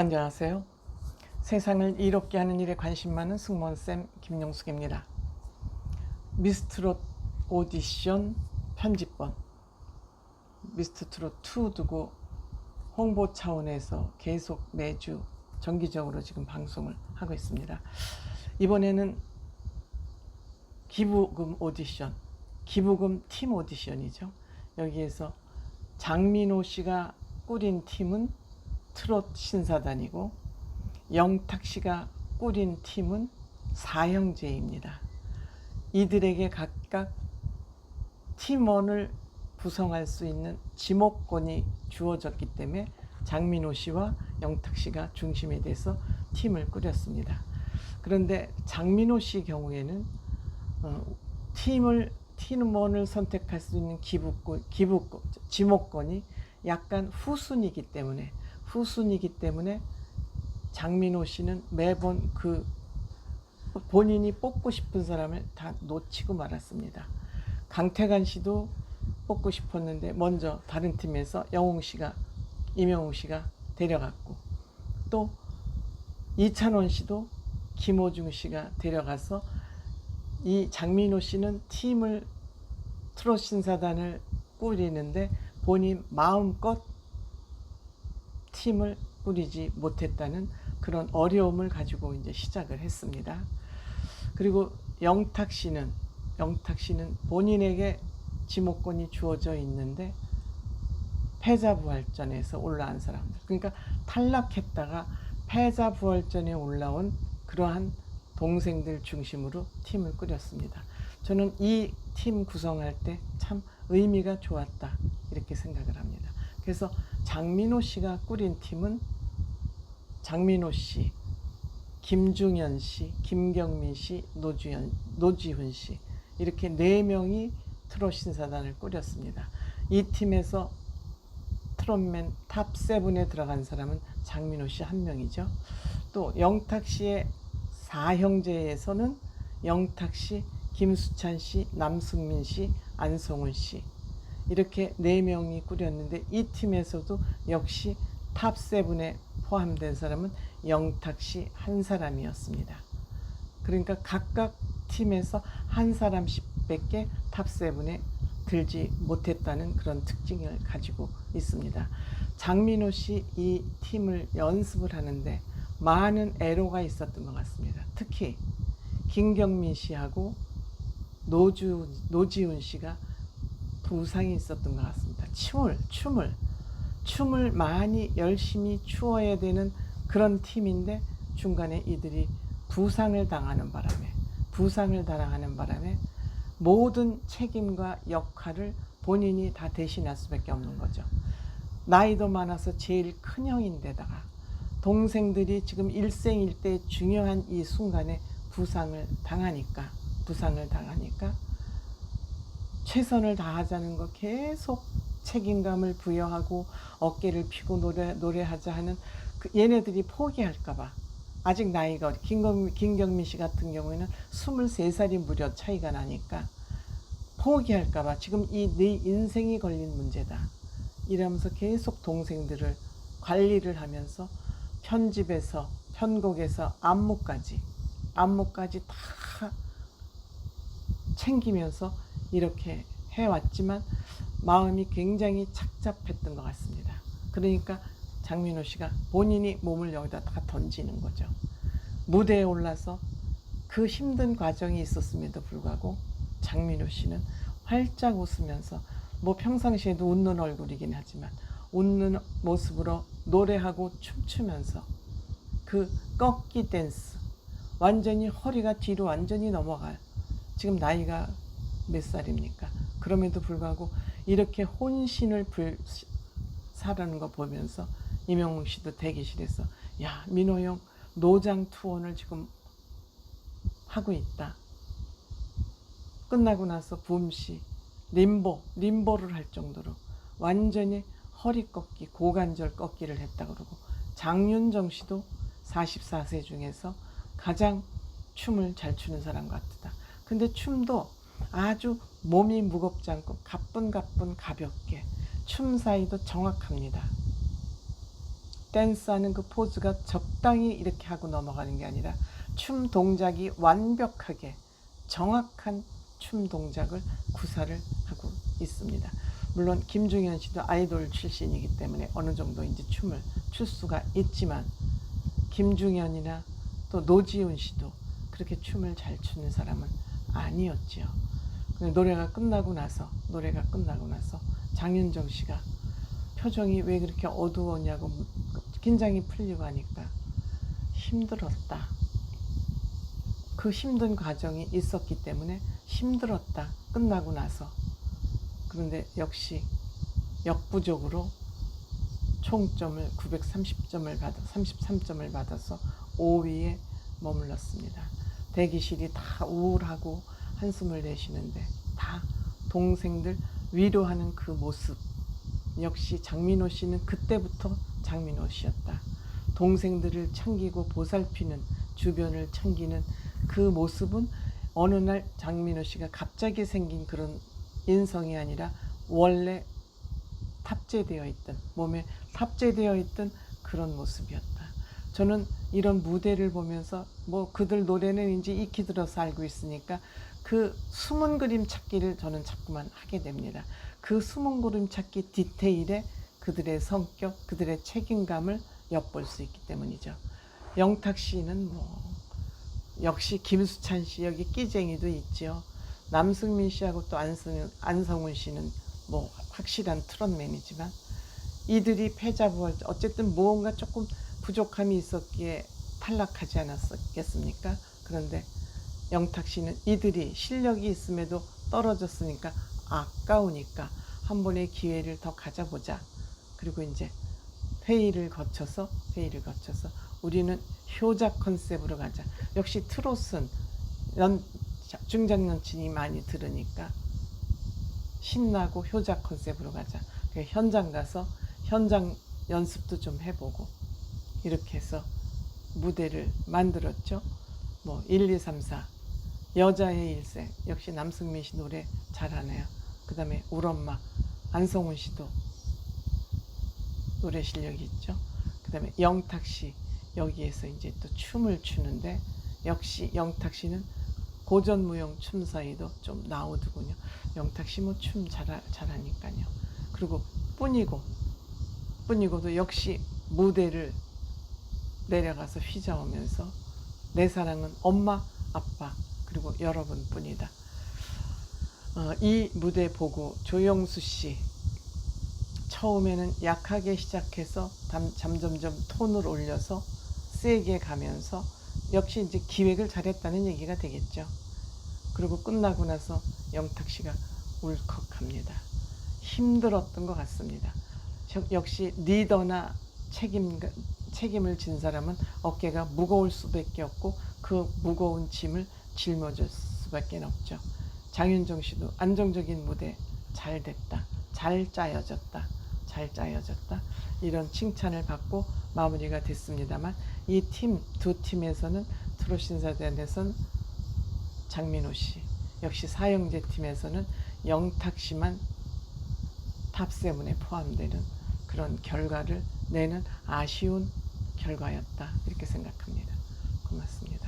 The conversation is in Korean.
안녕하세요. 세상을 이롭게 하는 일에 관심 많은 승무원쌤 김용숙입니다. 미스트롯 오디션 편집본 미스트롯 2 두고 홍보 차원에서 계속 매주 정기적으로 지금 방송을 하고 있습니다. 이번에는 기부금 오디션, 기부금 팀 오디션이죠. 여기에서 장민호 씨가 꾸린 팀은 트롯 신사단이고 영탁 씨가 꾸린 팀은 사형제입니다. 이들에게 각각 팀원을 구성할 수 있는 지목권이 주어졌기 때문에 장민호 씨와 영탁 씨가 중심이 돼서 팀을 꾸렸습니다. 그런데 장민호 씨 경우에는 어, 팀을 팀원을 선택할 수 있는 기부권, 기부권, 지목권이 약간 후순이기 때문에 후순이기 때문에 장민호 씨는 매번 그 본인이 뽑고 싶은 사람을 다 놓치고 말았습니다. 강태관 씨도 뽑고 싶었는데 먼저 다른 팀에서 영웅 씨가 이명웅 씨가 데려갔고 또 이찬원 씨도 김호중 씨가 데려가서 이 장민호 씨는 팀을 트롯 신사단을 꾸리는데 본인 마음껏 팀을 꾸리지 못했다는 그런 어려움을 가지고 이제 시작을 했습니다. 그리고 영탁 씨는 영탁 씨는 본인에게 지목권이 주어져 있는데 패자부활전에서 올라온 사람들. 그러니까 탈락했다가 패자부활전에 올라온 그러한 동생들 중심으로 팀을 꾸렸습니다. 저는 이 팀 구성할 때 참 의미가 좋았다 이렇게 생각을 합니다. 그래서 장민호 씨가 꾸린 팀은 장민호 씨, 김중현 씨, 김경민 씨, 노주현, 노지훈 씨 이렇게 네 명이 트롯 신사단을 꾸렸습니다. 이 팀에서 트롯맨 탑 세븐에 들어간 사람은 장민호 씨 한 명이죠. 또 영탁 씨의 사형제에서는 영탁 씨, 김수찬 씨, 남승민 씨, 안성훈 씨 이렇게 네 명이 꾸렸는데 이 팀에서도 역시 탑 세븐에 포함된 사람은 영탁 씨 한 사람이었습니다. 그러니까 각각 팀에서 한 사람씩 밖에 탑 세븐에 들지 못했다는 그런 특징을 가지고 있습니다. 장민호 씨 이 팀을 연습을 하는데 많은 애로가 있었던 것 같습니다. 특히 김경민 씨하고 노주, 노지훈 씨가 부상이 있었던 것 같습니다. 춤을, 춤을, 춤을 많이 열심히 추어야 되는 그런 팀인데 중간에 이들이 부상을 당하는 바람에, 부상을 당하는 바람에 모든 책임과 역할을 본인이 다 대신할 수밖에 없는 거죠. 나이도 많아서 제일 큰 형인데다가 동생들이 지금 일생일대 중요한 이 순간에 부상을 당하니까 부상을 당하니까 최선을 다하자는 거 계속 책임감을 부여하고 어깨를 피고 노래 노래하자 하는 그 얘네들이 포기할까봐. 아직 나이가 김경민, 김경민 씨 같은 경우에는 23살이 무려 차이가 나니까 포기할까봐 지금 이 내 인생이 걸린 문제다. 이러면서 계속 동생들을 관리를 하면서 편집에서 편곡에서 안무까지 안무까지 다 챙기면서 이렇게 해왔지만 마음이 굉장히 착잡했던 것 같습니다. 그러니까 장민호 씨가 본인이 몸을 여기다 다 던지는 거죠. 무대에 올라서 그 힘든 과정이 있었음에도 불구하고 장민호 씨는 활짝 웃으면서 뭐 평상시에도 웃는 얼굴이긴 하지만 웃는 모습으로 노래하고 춤추면서 그 꺾기 댄스 완전히 허리가 뒤로 완전히 넘어갈 지금 나이가 몇 살입니까? 그럼에도 불구하고 이렇게 혼신을 불 사라는 거 보면서 이명웅 씨도 대기실에서 야 민호 형 노장 투혼을 지금 하고 있다. 끝나고 나서 붐씨 림보 림보를 할 정도로 완전히 허리 꺾기 고관절 꺾기를 했다 그러고 장윤정 씨도 44세 중에서 가장 춤을 잘 추는 사람 같다. 근데 춤도 아주 몸이 무겁지 않고 가뿐가뿐 가볍게 춤 사이도 정확합니다. 댄스하는 그 포즈가 적당히 이렇게 하고 넘어가는 게 아니라 춤 동작이 완벽하게 정확한 춤 동작을 구사를 하고 있습니다. 물론 김중현 씨도 아이돌 출신이기 때문에 어느 정도 이제 춤을 출 수가 있지만 김중현이나 또 노지훈 씨도 그렇게 춤을 잘 추는 사람은 아니었지요. 근데 노래가 끝나고 나서 노래가 끝나고 나서 장윤정 씨가 표정이 왜 그렇게 어두웠냐고 긴장이 풀리고 하니까 힘들었다. 그 힘든 과정이 있었기 때문에 힘들었다. 끝나고 나서. 그런데 역시 역부족으로 총점을 930점을 받아 33점을 받아서 5위에 머물렀습니다. 대기실이 다 우울하고 한숨을 내쉬는데 다 동생들 위로하는 그 모습 역시 장민호 씨는 그때부터 장민호 씨였다. 동생들을 챙기고 보살피는 주변을 챙기는 그 모습은 어느 날 장민호 씨가 갑자기 생긴 그런 인성이 아니라 원래 탑재되어 있던 몸에 탑재되어 있던 그런 모습이었다. 저는 이런 무대를 보면서 뭐 그들 노래는 이제 익히 들어서 알고 있으니까 그 숨은 그림 찾기를 저는 자꾸만 하게 됩니다. 그 숨은 그림 찾기 디테일에 그들의 성격, 그들의 책임감을 엿볼 수 있기 때문이죠. 영탁 씨는 뭐 역시 김수찬 씨 여기 끼쟁이도 있죠. 남승민 씨하고 또 안승, 안성훈 씨는 뭐 확실한 트롯맨이지만 이들이 패자부활 어쨌든 무언가 조금 부족함이 있었기에 탈락하지 않았겠습니까? 그런데 영탁 씨는 이들이 실력이 있음에도 떨어졌으니까 아까우니까 한 번의 기회를 더 가져보자. 그리고 이제 회의를 거쳐서 회의를 거쳐서 우리는 효자 컨셉으로 가자. 역시 트롯은 연 중장년층이 많이 들으니까 신나고 효자 컨셉으로 가자. 그 현장 가서 현장 연습도 좀 해보고 이렇게 해서 무대를 만들었죠. 뭐 1, 2, 3, 4 여자의 일생 역시 남승민 씨 노래 잘하네요. 그 다음에 울 엄마 안성훈 씨도 노래 실력이 있죠. 그 다음에 영탁 씨 여기에서 이제 또 춤을 추는데 역시 영탁 씨는 고전무용 춤 사이도 좀 나오더군요. 영탁 씨 뭐 춤 잘, 잘하니까요. 그리고 뿐이고 뿐이고도 역시 무대를 내려가서 휘저으면서 내 사랑은 엄마, 아빠 그리고 여러분 뿐이다. 어, 이 무대 보고 조영수 씨 처음에는 약하게 시작해서 담, 점점점 톤을 올려서 세게 가면서 역시 이제 기획을 잘했다는 얘기가 되겠죠. 그리고 끝나고 나서 영탁 씨가 울컥합니다. 힘들었던 것 같습니다. 저- 역시 리더나 책임 책임을 진 사람은 어깨가 무거울 수밖에 없고 그 무거운 짐을 짊어질 수밖에 없죠. 장윤정 씨도 안정적인 무대 잘 됐다. 잘 짜여졌다. 잘 짜여졌다. 이런 칭찬을 받고 마무리가 됐습니다만 이 팀 두 팀에서는 트롯 신사단에서는 장민호 씨, 역시 사형제 팀에서는 영탁 씨만 탑세븐에 포함되는 그런 결과를 내는 아쉬운 결과였다. 이렇게 생각합니다. 고맙습니다.